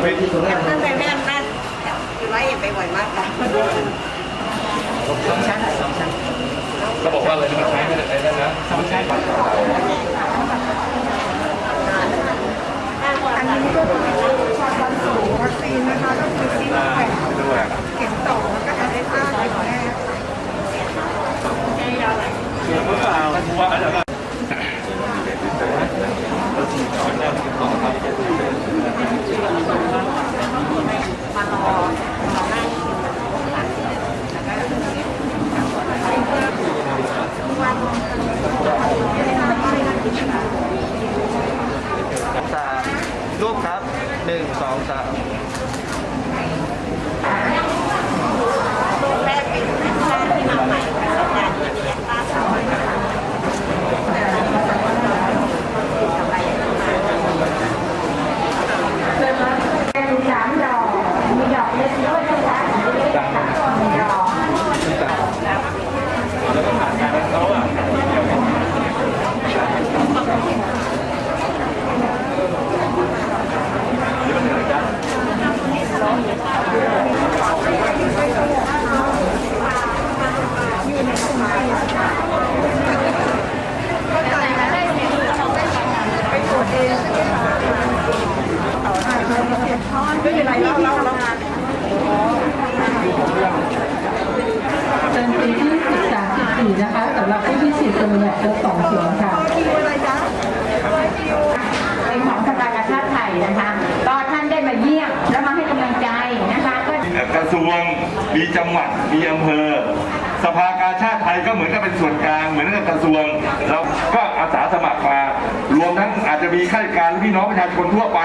เวทีสวนงานตั้งแต่แม่อำนาจอยู่ร้อยเอ็ดไปบ่อยมากค่ะสองชั้นสองชั้นเขาบอกว่าอะไรมันใช้ไม่ได้ได้วนะสองชั้นอันนี้ก็คือความสูงวัคซีนนะคะก็คือซีโนแวคเข็มสองแล้วก็แอสตราเข็มแรกเดี๋ยวเปล่า ว่าอะไรก็สามรูปครับหนึ่งสองสาม ตัวแรกเป็นแอสตราที่มาใหม่ค่ะอาจารย์ที่แอสตราสาม เป็นสามดอก มีดอกเล็กด้วยนะคะเล็กค่ะมีดอก แล้วก็ผ่านการเขาอะ ไม่ เป็นไรเราเราเราเป็นปีที่13 14นะคะสำหรับผู้ที่ฉีดตัวแบบตัวสองเข็มค่ะเป็นของสภากาชาติไทยนะคะก็ท่านได้มาเยี่ยมแล้วมาให้กำลังใจนะคะก็กระทรวงมีจังหวัดมีอำเภอ สภากาชาติไทยก็เหมือนกับเป็นส่วนกลาง เหมือนกับกระทรวงเราก็อาสาสมัครมารวมทั้งอาจจะมีข้าราชการพี่น้องประชาชนทั่วไป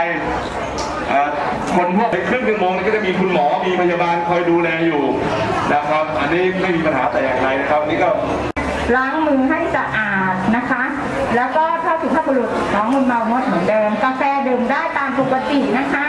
คนพวกในครึ่งชั่วโมงนี้ก็จะมีคุณหมอมีพยาบาลคอยดูแลอยู่นะครับ อันนี้ไม่มีปัญหาแต่อย่างไรนะครับ นี่ก็ล้างมือให้สะอาดนะคะ แล้วก็ถ้าสุภาพบุรุษของมือเมามดเหมือนเดิม กาแฟดื่มได้ตามปกตินะคะ